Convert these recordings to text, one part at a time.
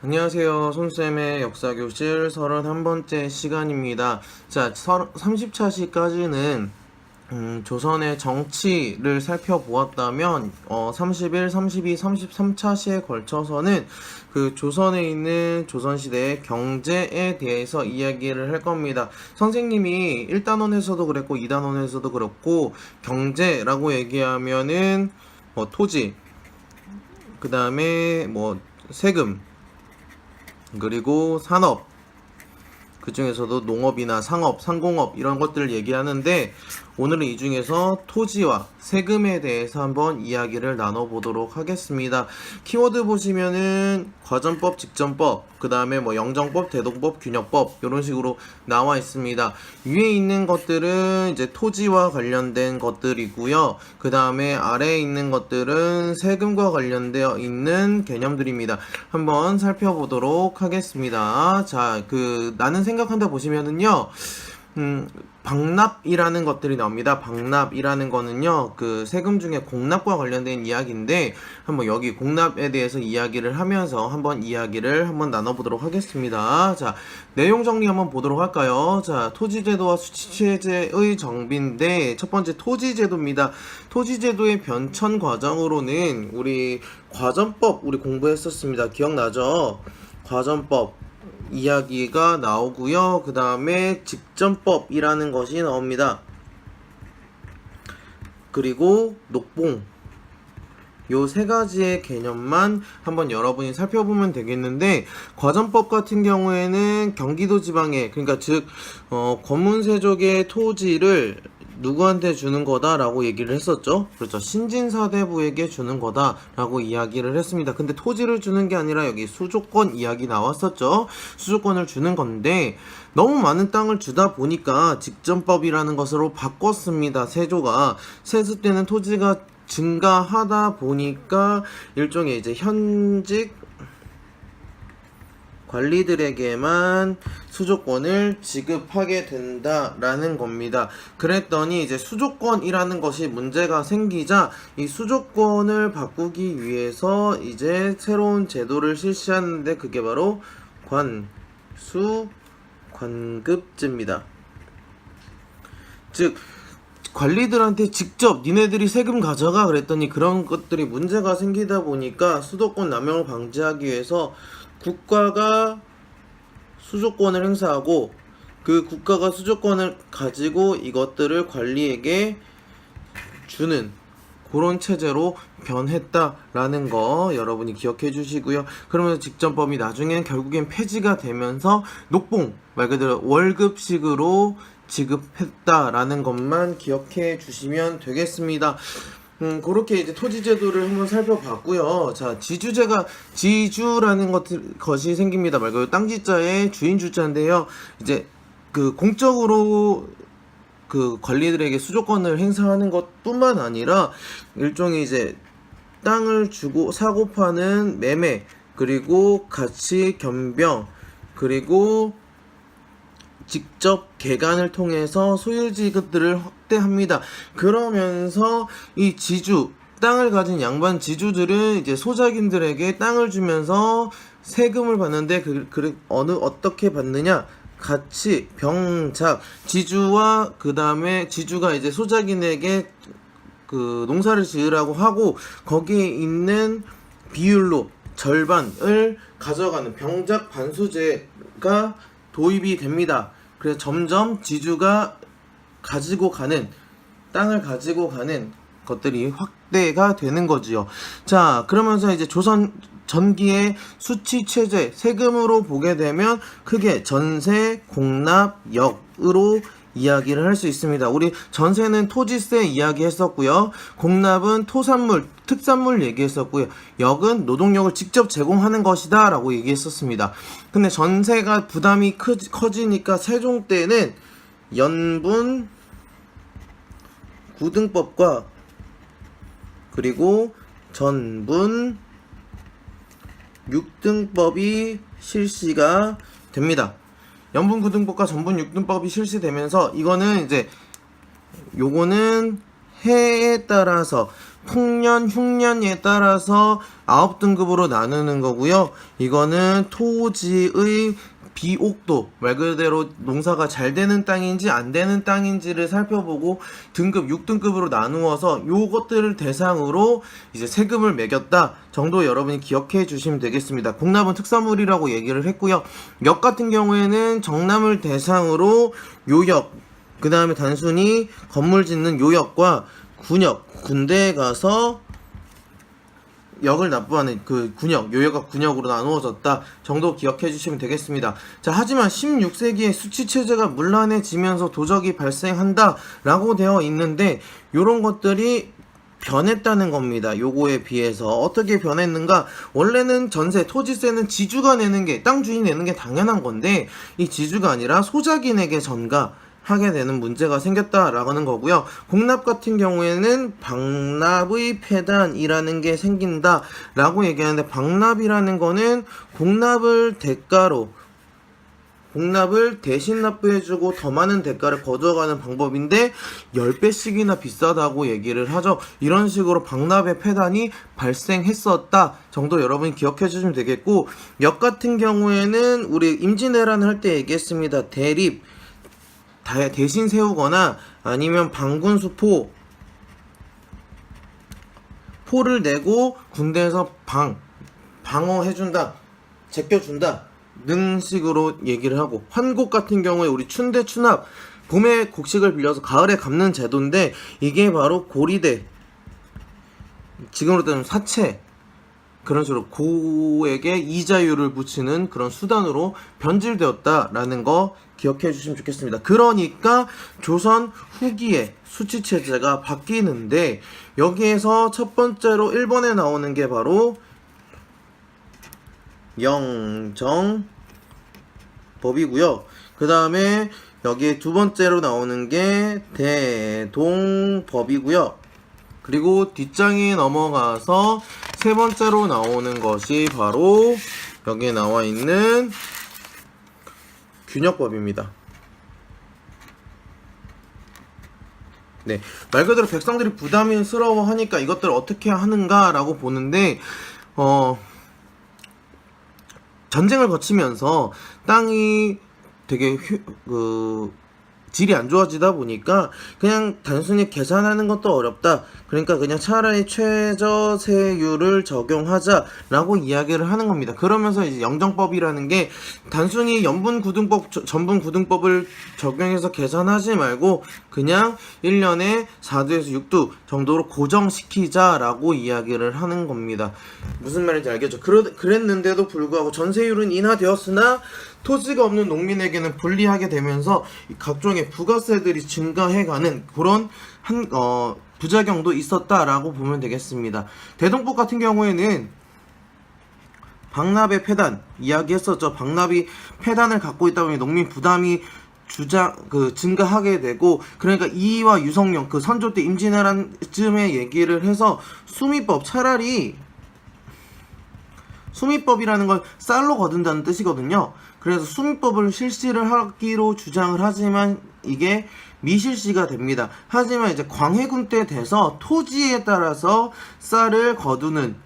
안녕하세요. 손쌤의 역사교실 31번째 시간입니다. 자, 30차 시까지는 음, 조선의 정치를 살펴보았다면 어, 31, 32, 33차 시에 걸쳐서는 그 조선에 있는 조선시대의 경제에 대해서 이야기를 할 겁니다. 선생님이 1단원에서도 그랬고 2단원에서도 그렇고 경제라고 얘기하면은 뭐 토지, 그 다음에 뭐 세금, 그리고 산업, 그 중에서도 농업이나 상업, 상공업 이런 것들을 얘기하는데 오늘은 이 중에서 토지와 세금에 대해서 한번 이야기를 나눠보도록 하겠습니다. 키워드 보시면은 과전법, 직전법, 그 다음에 뭐 영정법, 대동법, 균역법 이런 식으로 나와 있습니다. 위에 있는 것들은 이제 토지와 관련된 것들이고요. 그 다음에 아래에 있는 것들은 세금과 관련되어 있는 개념들입니다. 한번 살펴보도록 하겠습니다. 자, 그 나는 생각한다 보시면은요. 음, 방납이라는 것들이 나옵니다. 방납이라는 거는요, 그 세금 중에 공납과 관련된 이야기인데, 한번 여기 공납에 대해서 이야기를 하면서 한번 이야기를 한번 나눠보도록 하겠습니다. 자, 내용 정리 한번 보도록 할까요? 자, 토지제도와 수치체제의 정비인데, 첫 번째 토지제도입니다. 토지제도의 변천 과정으로는 우리 과전법 우리 공부했었습니다. 기억나죠? 과전법. 이야기가 나오고요. 그 다음에 직전법이라는 것이 나옵니다. 그리고 녹봉 요 세 가지의 개념만 한번 여러분이 살펴보면 되겠는데 과전법 같은 경우에는 경기도 지방에 그러니까 즉 어, 권문세족의 토지를 누구한테 주는 거다라고 얘기를 했었죠. 그렇죠. 신진사대부에게 주는 거다라고 이야기를 했습니다. 근데 토지를 주는 게 아니라 여기 수조권 이야기 나왔었죠. 수조권을 주는 건데 너무 많은 땅을 주다 보니까 직전법이라는 것으로 바꿨습니다. 세조가 세습 때는 토지가 증가하다 보니까 일종의 이제 현직 관리들에게만 수조권을 지급하게 된다라는 겁니다. 그랬더니 이제 수조권이라는 것이 문제가 생기자 이 수조권을 바꾸기 위해서 이제 새로운 제도를 실시하는데 그게 바로 관수 관급제입니다. 즉 관리들한테 직접 니네들이 세금 가져가 그랬더니 그런 것들이 문제가 생기다 보니까 수도권 남용을 방지하기 위해서 국가가 수조권을 행사하고 그 국가가 수조권을 가지고 이것들을 관리에게 주는 그런 체제로 변했다라는 거 여러분이 기억해 주시고요. 그러면서 직전법이 나중엔 결국엔 폐지가 되면서 녹봉 말 그대로 월급식으로 지급했다라는 것만 기억해 주시면 되겠습니다. 음, 그렇게 이제 토지 제도를 한번 살펴봤고요. 자, 지주제가 지주라는 것, 것이 생깁니다. 말 그대로 땅지자의 주인 주자인데요. 이제 그 공적으로 그 관리들에게 수조권을 행사하는 것뿐만 아니라 일종의 이제 땅을 주고 사고 파는 매매 그리고 가치 겸병 그리고 직접 개간을 통해서 소유 지급들을 확대합니다. 그러면서 이 지주 땅을 가진 양반 지주들은 이제 소작인들에게 땅을 주면서 세금을 받는데 그, 그 어느 어떻게 받느냐? 같이 병작 지주와 그 다음에 지주가 이제 소작인에게 그 농사를 지으라고 하고 거기에 있는 비율로 절반을 가져가는 병작 반수제가 도입이 됩니다. 그래서 점점 지주가 가지고 가는 땅을 가지고 가는 것들이 확대가 되는 거지요. 자, 그러면서 이제 조선 전기의 수치 체제 세금으로 보게 되면 크게 전세, 공납, 역으로 이야기를 할 수 있습니다. 우리 전세는 토지세 이야기 했었고요. 공납은 토산물, 특산물 얘기했었고요. 역은 노동력을 직접 제공하는 것이다 라고 얘기했었습니다. 근데 전세가 부담이 크, 커지니까 세종 때는 연분 구등법과 그리고 전분 6등법이 실시가 됩니다. 연분 9등법과 전분 6등법이 실시되면서 이거는 이제 요거는 해에 따라서 풍년, 흉년에 따라서 아홉 등급으로 나누는 거고요. 이거는 토지의 비옥도 말 그대로 농사가 잘 되는 땅인지 안 되는 땅인지를 살펴보고 등급 6등급으로 나누어서 요것들을 대상으로 이제 세금을 매겼다 정도 여러분이 기억해 주시면 되겠습니다. 공납은 특산물이라고 얘기를 했고요. 역 같은 경우에는 정남을 대상으로 요역 그 다음에 단순히 건물 짓는 요역과 군역 군대에 가서 역을 납부하는 그 군역, 요역과 군역으로 나누어졌다 정도 기억해 주시면 되겠습니다. 자, 하지만 16세기에 수치체제가 문란해지면서 도적이 발생한다 라고 되어 있는데, 요런 것들이 변했다는 겁니다. 요거에 비해서 어떻게 변했는가? 원래는 전세, 토지세는 지주가 내는 게, 땅 주인이 내는 게 당연한 건데, 이 지주가 아니라 소작인에게 전가, 하게 되는 문제가 생겼다라는 거고요. 공납 같은 경우에는 방납의 폐단이라는 게 생긴다라고 얘기하는데 방납이라는 거는 공납을 대가로 공납을 대신 납부해주고 더 많은 대가를 거둬가는 방법인데 10배씩이나 비싸다고 얘기를 하죠. 이런 식으로 방납의 폐단이 발생했었다 정도 여러분이 기억해 주시면 되겠고 역 같은 경우에는 우리 임진왜란 할 때 얘기했습니다. 대립 다- 대신 세우거나 아니면 방군수포 포를 내고 군대에서 방 방어해준다 제껴준다 등식으로 얘기를 하고 환곡 같은 경우에 우리 춘대 추납 봄에 곡식을 빌려서 가을에 갚는 제도인데 이게 바로 고리대 지금으로 따지면 사채 그런 식으로 고에게 이자율을 붙이는 그런 수단으로 변질되었다라는 거 기억해 주시면 좋겠습니다. 그러니까 조선 후기에 수치 체제가 바뀌는데 여기에서 첫 번째로 1번에 나오는 게 바로 영정법이고요. 그 다음에 여기 두 번째로 나오는 게 대동법이고요. 그리고 뒷장에 넘어가서 세 번째로 나오는 것이 바로 여기에 나와 있는 균역법입니다. 네, 말 그대로 백성들이 부담스러워 하니까 이것들을 어떻게 하는가라고 보는데, 어, 전쟁을 거치면서 땅이 되게 휴, 그 질이 안 좋아지다 보니까 그냥 단순히 계산하는 것도 어렵다. 그러니까 그냥 차라리 최저세율을 적용하자라고 이야기를 하는 겁니다. 그러면서 이제 영정법이라는 게 단순히 연분구등법, 저- 전분구등법을 적용해서 계산하지 말고 그냥 1년에 4도에서 6도 정도로 고정시키자라고 이야기를 하는 겁니다. 무슨 말인지 알겠죠? 그러, 그랬는데도 불구하고 전세율은 인하되었으나 토지가 없는 농민에게는 불리하게 되면서 이 각종의 부가세들이 증가해가는 그런 한, 어, 부작용도 있었다라고 보면 되겠습니다. 대동법 같은 경우에는 방납의 폐단 이야기했었죠. 방납이 폐단을 갖고 있다 보니 농민 부담이 주장 그 증가하게 되고 그러니까 이와 유성룡 그 선조 때 임진왜란 쯤에 얘기를 해서 수미법 차라리 수미법이라는 걸 쌀로 거둔다는 뜻이거든요. 그래서 수미법을 실시를 하기로 주장을 하지만 이게 미실시가 됩니다. 하지만 이제 광해군 때 돼서 토지에 따라서 쌀을 거두는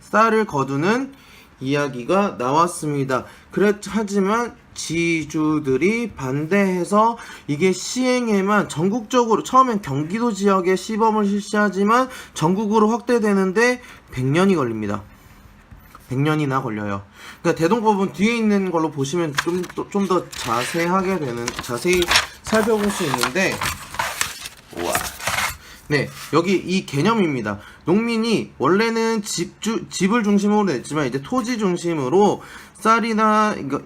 쌀을 거두는 이야기가 나왔습니다. 그래 하지만 지주들이 반대해서 이게 시행에만 전국적으로 처음엔 경기도 지역에 시범을 실시하지만 전국으로 확대되는데 100년이 걸립니다. 100년이나 걸려요. 그러니까 대동법은 뒤에 있는 걸로 보시면 좀 좀 더 자세하게 되는 자세히 살펴볼 수 있는데 우와. 네, 여기 이 개념입니다. 농민이 원래는 집주 집을 중심으로 냈지만 이제 토지 중심으로 쌀이나 이거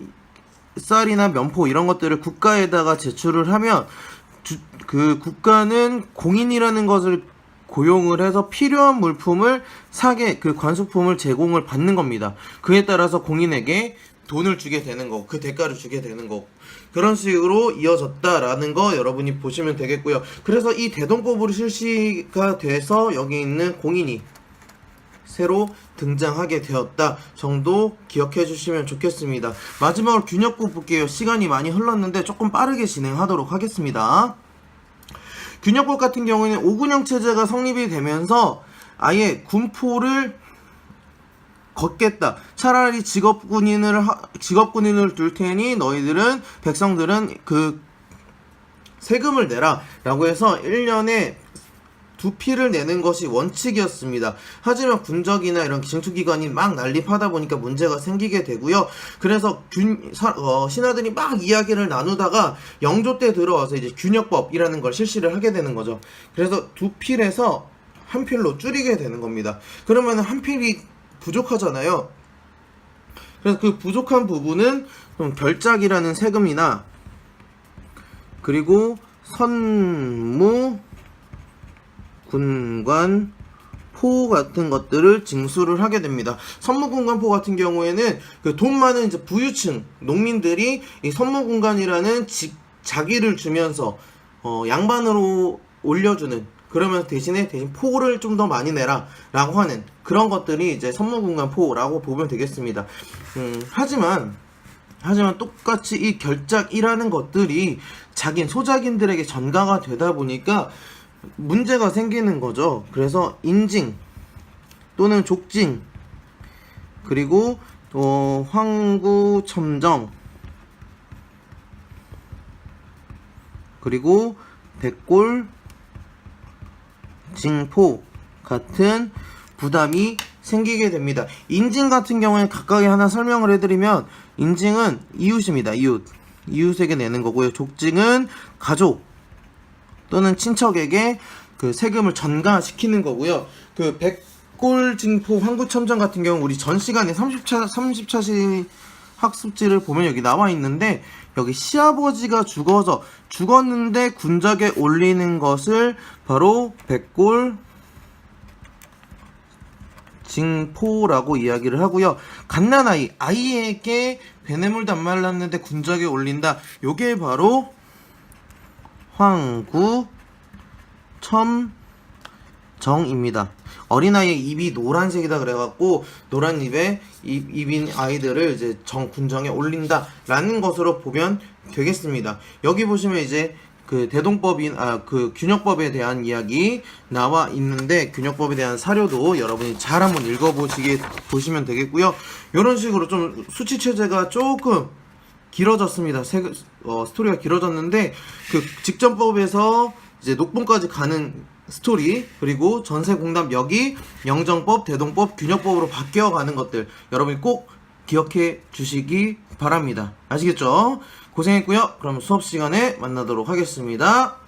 쌀이나 면포 이런 것들을 국가에다가 제출을 하면 주- 그 국가는 공인이라는 것을 고용을 해서 필요한 물품을 사게 그 관수품을 제공을 받는 겁니다. 그에 따라서 공인에게 돈을 주게 되는 거, 그 대가를 주게 되는 거. 그런 식으로 이어졌다라는 거 여러분이 보시면 되겠고요. 그래서 이 대동법으로 실시가 돼서 여기 있는 공인이 새로 등장하게 되었다 정도 기억해 주시면 좋겠습니다. 마지막으로 균역법 볼게요. 시간이 많이 흘렀는데 조금 빠르게 진행하도록 하겠습니다. 균역법 같은 경우에는 오군형 체제가 성립이 되면서 아예 군포를 걷겠다. 차라리 직업 군인을 하- 직업 군인을 둘 테니 너희들은 백성들은 그 세금을 내라라고 해서 1년에 두 피를 내는 것이 원칙이었습니다. 하지만 군적이나 이런 징투기관이 막 난립하다 보니까 문제가 생기게 되고요. 그래서 균, 사- 어, 신하들이 막 이야기를 나누다가 영조 때 들어와서 이제 균역법이라는 걸 실시를 하게 되는 거죠. 그래서 두 필에서 한 필로 줄이게 되는 겁니다. 그러면 한 필이 부족하잖아요. 그래서 그 부족한 부분은 좀 결작이라는 세금이나 그리고 선무 군관 포 같은 것들을 징수를 하게 됩니다. 선무군관포 같은 경우에는 그 돈 많은 이제 부유층 농민들이 이 선무군관이라는 직 자기를 주면서 어, 양반으로 올려주는 그러면 대신에 대신 포를 좀 더 많이 내라라고 하는 그런 것들이 이제 선무군관포라고 보면 되겠습니다. 음, 하지만 하지만 똑같이 이 결작이라는 것들이 자긴 소작인들에게 전가가 되다 보니까 문제가 생기는 거죠. 그래서 인징 또는 족징 그리고 어, 황구첨정 그리고 백골 징포 같은 부담이 생기게 됩니다. 인징 같은 경우에는 각각의 하나 설명을 해드리면 인징은 이웃입니다. 이웃 이웃에게 내는 거고요. 족징은 가족 또는 친척에게 그 세금을 전가시키는 거고요. 그 백골 징포 황구첨정 같은 경우 우리 전 시간에 30차 30차시 학습지를 보면 여기 나와 있는데 여기 시아버지가 죽어서 죽었는데 군작에 올리는 것을 바로 백골 징포라고 이야기를 하고요. 갓난 아이 아이에게 베뇌물도 안 말랐는데 군작에 올린다. 요게 바로 황구 첨정입니다. 어린아이의 입이 노란색이다 그래갖고 노란 입에 입, 입인 아이들을 이제 정 군정에 올린다 라는 것으로 보면 되겠습니다. 여기 보시면 이제 그 대동법인 아 그 균역법에 대한 이야기 나와 있는데 균역법에 대한 사료도 여러분이 잘 한번 읽어보시게 보시면 되겠고요. 이런 식으로 좀 수치 체제가 조금 길어졌습니다. 세, 어, 스토리가 길어졌는데 그 직전법에서 이제 녹봉까지 가는 스토리 그리고 전세공답력이 영정법, 대동법, 균역법으로 바뀌어 가는 것들 여러분이 꼭 기억해 주시기 바랍니다. 아시겠죠? 고생했고요. 그럼 수업 시간에 만나도록 하겠습니다.